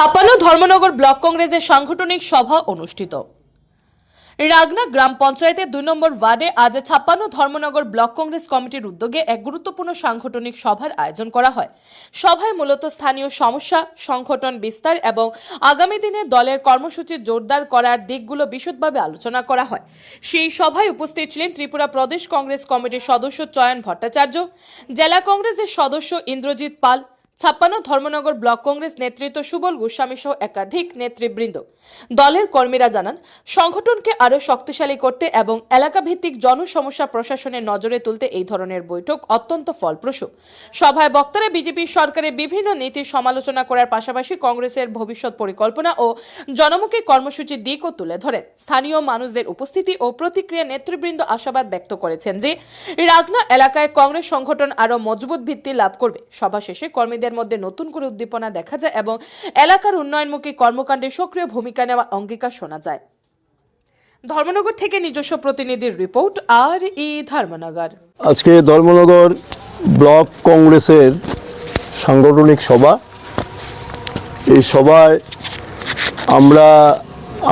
ছাপ্পান্ন ধর্মনগর ব্লক কংগ্রেসের সাংগঠনিক সভা অনুষ্ঠিত। রাগনা গ্রাম পঞ্চায়েতের দুই নম্বর ওয়ার্ডে আজ ছাপ্পান্ন ধর্মনগর ব্লক কংগ্রেস কমিটির উদ্যোগে এক গুরুত্বপূর্ণ সাংগঠনিক সভার আয়োজন করা হয়। সভায় মূলত স্থানীয় সমস্যা, সংগঠন বিস্তার এবং আগামী দিনে দলের কর্মসূচি জোরদার করার দিকগুলো বিশদভাবে আলোচনা করা হয়। সেই সভায় উপস্থিত ছিলেন ত্রিপুরা প্রদেশ কংগ্রেস কমিটির সদস্য চয়ন ভট্টাচার্য, জেলা কংগ্রেসের সদস্য ইন্দ্রজিৎ পাল ছাপ্পান্ন ধর্মনগর ব্লক কংগ্রেস নেতৃত্ব সুবল গোস্বামী সহ একাধিক নেতৃবৃন্দ। দলের কর্মীরা জানান, সংগঠনকে আরও শক্তিশালী করতে এবং এলাকাভিত্তিক জনসমস্যা প্রশাসনের নজরে তুলতে এই ধরনের বৈঠক অত্যন্ত ফলপ্রসূ। সভায় বক্তারা বিজেপি সরকারের বিভিন্ন নীতির সমালোচনা করার পাশাপাশি কংগ্রেসের ভবিষ্যৎ পরিকল্পনা ও জনমুখী কর্মসূচির দিকও তুলে ধরেন। স্থানীয় মানুষদের উপস্থিতি ও প্রতিক্রিয়া নেতৃবৃন্দ আশাবাদ ব্যক্ত করেছেন যে, রাগনা এলাকায় কংগ্রেস সংগঠন আরও মজবুত ভিত্তি লাভ করবে। সভা শেষে কর্মীদের মধ্যে নতুন করে উদ্দীপনা দেখা যায় এবং এলাকার উন্নয়নমুখী কর্মকাণ্ডে সক্রিয় ভূমিকা নেওয়া অঙ্গীকার শোনা যায়। ধর্মনগর থেকে নিজস্ব প্রতিনিধির রিপোর্ট আর ই ধর্মনগর। আজকে ধর্মনগর ব্লক কংগ্রেসের সাংগঠনিক সভা। এই সভায় আমরা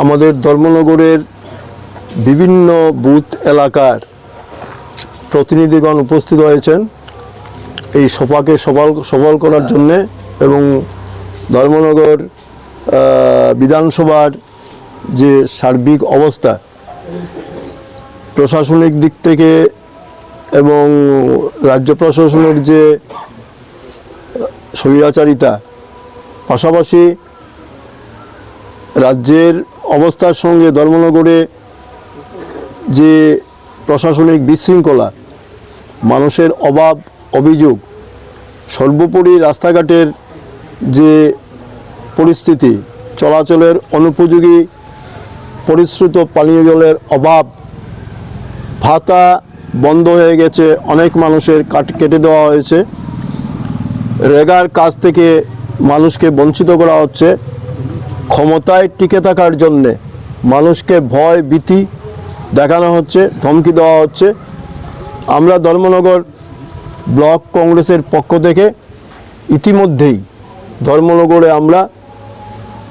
আমাদের ধর্মনগরের বিভিন্ন বুথ এলাকার প্রতিনিধিগণ উপস্থিত হয়েছেন। এই সভাকে সফল সফল করার জন্যে এবং ধর্মনগর বিধানসভার যে সার্বিক অবস্থা, প্রশাসনিক দিক থেকে এবং রাজ্য প্রশাসনের যে স্বৈরাচারিতা, পাশাপাশি রাজ্যের অবস্থার সঙ্গে ধর্মনগরে যে প্রশাসনিক বিশৃঙ্খলা, মানুষের অভাব অভিযোগ। সর্বোপরি রাস্তাঘাটের যে পরিস্থিতি, চলাচলের অনুপযোগী, পরিশ্রুত পানীয় জলের অভাব, ভাতা বন্ধ হয়ে গেছে, অনেক মানুষের কাট কেটে দেওয়া হয়েছে। রেগার কাজ থেকে মানুষকে বঞ্চিত করা হচ্ছে। ক্ষমতায় টিকে থাকার জন্যে মানুষকে ভয়, ভীতি দেখানো হচ্ছে, ধমকি দেওয়া হচ্ছে। আমরা ধর্মনগর ব্লক কংগ্রেসের পক্ষ থেকে ইতিমধ্যেই ধর্মনগরে আমরা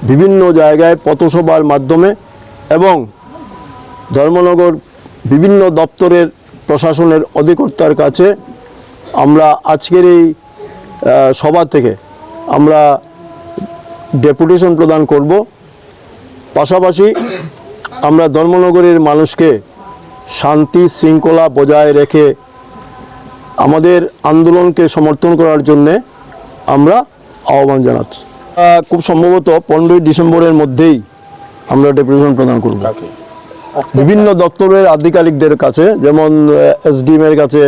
বিভিন্ন জায়গায় পথসভার মাধ্যমে এবং ধর্মনগর বিভিন্ন দপ্তরের প্রশাসনের অধিকর্তার কাছে আমরা আজকের এই সভা থেকে আমরা ডেপুটেশন প্রদান করব। পাশাপাশি আমরা ধর্মনগরের মানুষকে শান্তি শৃঙ্খলা বজায় রেখে আমাদের আন্দোলনকে সমর্থন করার জন্যে আমরা আহ্বান জানাচ্ছি। খুব সম্ভবত পনেরোই ডিসেম্বরের মধ্যেই আমরা ডেপুটেশন প্রদান করব। বিভিন্ন দপ্তরের আধিকারিকদের কাছে যেমন এসডিএম এর কাছে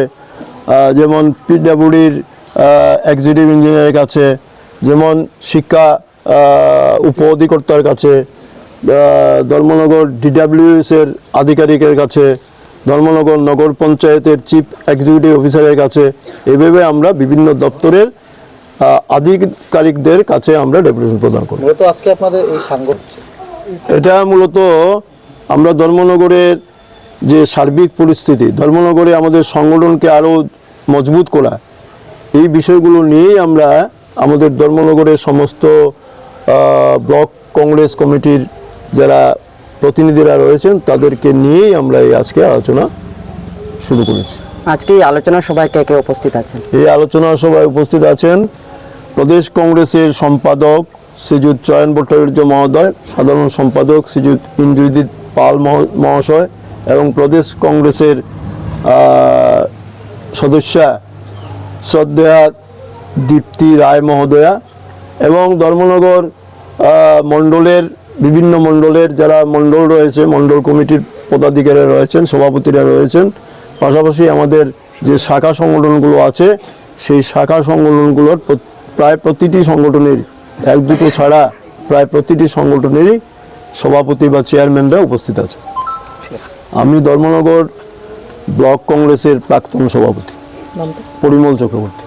যেমন পিডাব্লিউডির এক্সিকিউটিভ ইঞ্জিনিয়ারের কাছে যেমন শিক্ষা উপ অধিকর্তার কাছে ধর্মনগর ডিডাব্লিউএস এর আধিকারিকের কাছে ধর্মনগর নগর পঞ্চায়েতের চিফ এক্সিকিউটিভ অফিসারের কাছে এভাবে আমরা বিভিন্ন দপ্তরের আধিকারিকদের কাছে আমরা ডেপুটেশন প্রদান করি। মূলত আজকে আপনাদের এই সাংগঠনিক এটা মূলত আমরা ধর্মনগরের যে সার্বিক পরিস্থিতি ধর্মনগরে আমাদের সংগঠনকে আরও মজবুত করা এই বিষয়গুলো নিয়েই আমরা আমাদের ধর্মনগরের সমস্ত ব্লক কংগ্রেস কমিটির যারা প্রতিনিধিরা রয়েছেন তাদেরকে নিয়েই আমরা এই আজকে আলোচনা শুরু করেছি। আজকে এই আলোচনা সভায় কে কে উপস্থিত আছেন? এই আলোচনা সভায় উপস্থিত আছেন প্রদেশ কংগ্রেসের সম্পাদক শ্রীযুত চয়ন ভট্টাচার্য মহোদয় সাধারণ সম্পাদক শ্রীযুত ইন্দ্রজিৎ পাল মহ- মহাশয় এবং প্রদেশ কংগ্রেসের সদস্যা শ্রদ্ধেয়া দীপ্তি রায় মহোদয়া এবং ধর্মনগর মণ্ডলের বিভিন্ন মণ্ডলের যারা মণ্ডল রয়েছে মণ্ডল কমিটির পদাধিকারীরা রয়েছেন সভাপতিরা রয়েছেন পাশাপাশি আমাদের যে শাখা সংগঠনগুলো আছে সেই শাখা সংগঠনগুলোর প্রায় প্রতিটি সংগঠনের এক দুটো ছাড়া প্রায় প্রতিটি সংগঠনেরই সভাপতি বা চেয়ারম্যানরা উপস্থিত আছে। আমি ধর্মনগর ব্লক কংগ্রেসের প্রাক্তন সভাপতি পরিমল চক্রবর্তী।